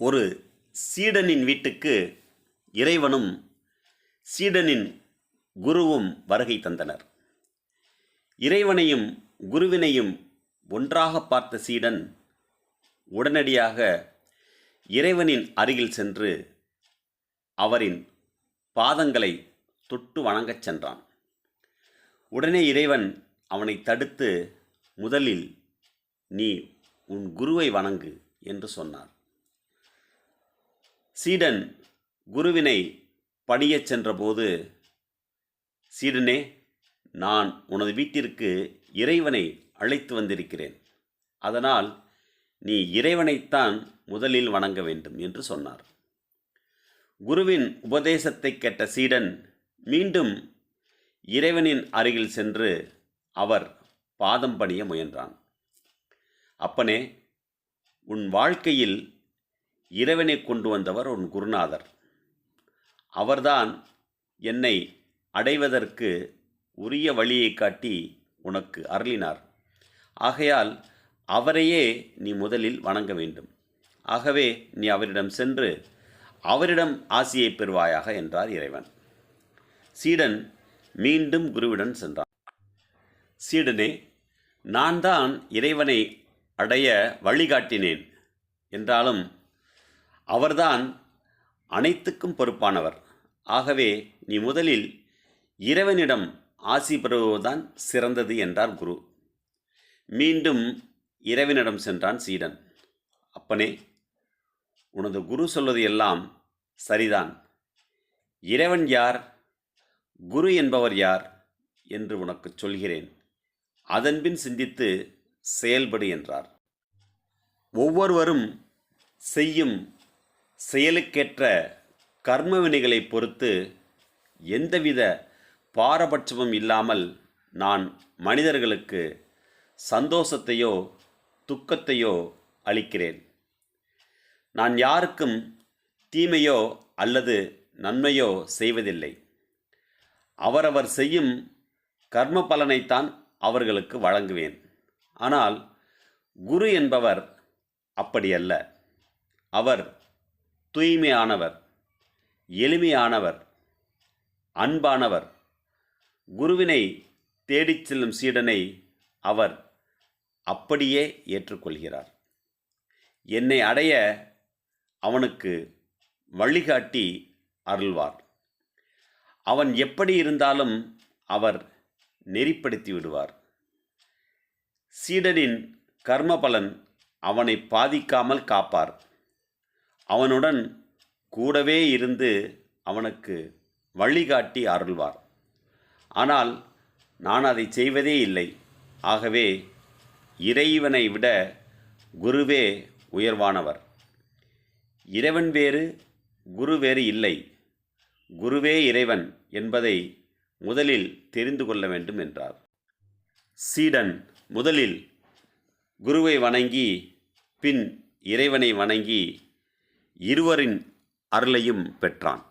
ஒரு சீடனின் வீட்டுக்கு இறைவனும் சீடனின் குருவும் வருகை தந்தனர். இறைவனையும் குருவினையும் ஒன்றாக பார்த்த சீடன் உடனடியாக இறைவனின் அருகில் சென்று அவரின் பாதங்களை தொட்டு வணங்கச் சென்றான். உடனே இறைவன் அவனை தடுத்து முதலில் நீ உன் குருவை வணங்கு என்று சொன்னார். சீடன் குருவினை பணியச் சென்றபோது சீடனே நான் உனது வீட்டிற்கு இறைவனை அழைத்து வந்திருக்கிறேன். அதனால் நீ இறைவனைத்தான் முதலில் வணங்க வேண்டும் என்று சொன்னார். குருவின் உபதேசத்தை கேட்ட சீடன் மீண்டும் இறைவனின் அருகில் சென்று அவர் பாதம் பணிய முயன்றான். அப்பனே உன் வாழ்க்கையில் இறைவனை கொண்டு வந்தவர் உன் குருநாதர். அவர்தான் என்னை அடைவதற்கு உரிய வழியை காட்டி உனக்கு அருளினார். ஆகையால் அவரையே நீ முதலில் வணங்க வேண்டும். ஆகவே நீ அவரிடம் சென்று அவரிடம் ஆசியை பெறுவாயாக என்றார் இறைவன். சீடன் மீண்டும் குருவிடன் சென்றான். சீடனே நான் தான் இறைவனை அடைய வழிகாட்டினேன். என்றாலும் அவர்தான் அனைத்துக்கும் பொறுப்பானவர். ஆகவே நீ முதலில் இறைவனிடம் ஆசி பெறுவதுதான் சிறந்தது என்றார் குரு. மீண்டும் இறைவனிடம் சென்றான் சீடன். அப்பனே உனது குரு சொல்வது எல்லாம் சரிதான். இறைவன் யார்? குரு என்பவர் யார்? என்று உனக்குச் சொல்கிறேன். அதன்பின் சிந்தித்து செயல்படு என்றார். ஒவ்வொருவரும் செய்யும் செயலுக்கேற்ற கர்ம வினைகளை பொறுத்து எந்தவித பாரபட்சமும் இல்லாமல் நான் மனிதர்களுக்கு சந்தோஷத்தையோ துக்கத்தையோ அளிக்கிறேன். நான் யாருக்கும் தீமையோ அல்லது நன்மையோ செய்வதில்லை. அவரவர் செய்யும் கர்ம பலனைத்தான் அவர்களுக்கு வழங்குவேன். ஆனால் குரு என்பவர் அப்படியல்ல அவர் தூய்மையானவர் எளிமையானவர் அன்பானவர். குருவினை தேடிச் செல்லும் சீடனை அவர் அப்படியே ஏற்றுக்கொள்கிறார். என்னை அடைய அவனுக்கு வழிகாட்டி அருள்வார். அவன் எப்படி இருந்தாலும் அவர் நெறிப்படுத்தி விடுவார். சீடனின் கர்மபலன் அவனை பாதிக்காமல் காப்பார். அவனுடன் கூடவே இருந்து அவனுக்கு வழிகாட்டி அருள்வார். ஆனால் நான் அதை செய்வதே இல்லை. ஆகவே இறைவனை விட குருவே உயர்வானவர். இறைவன் வேறு குரு வேறு இல்லை. குருவே இறைவன் என்பதை முதலில் தெரிந்து கொள்ள வேண்டும் என்றார். சீடன் முதலில் குருவை வணங்கி பின் இறைவனை வணங்கி இருவரின் அருளையும் பெற்றான்.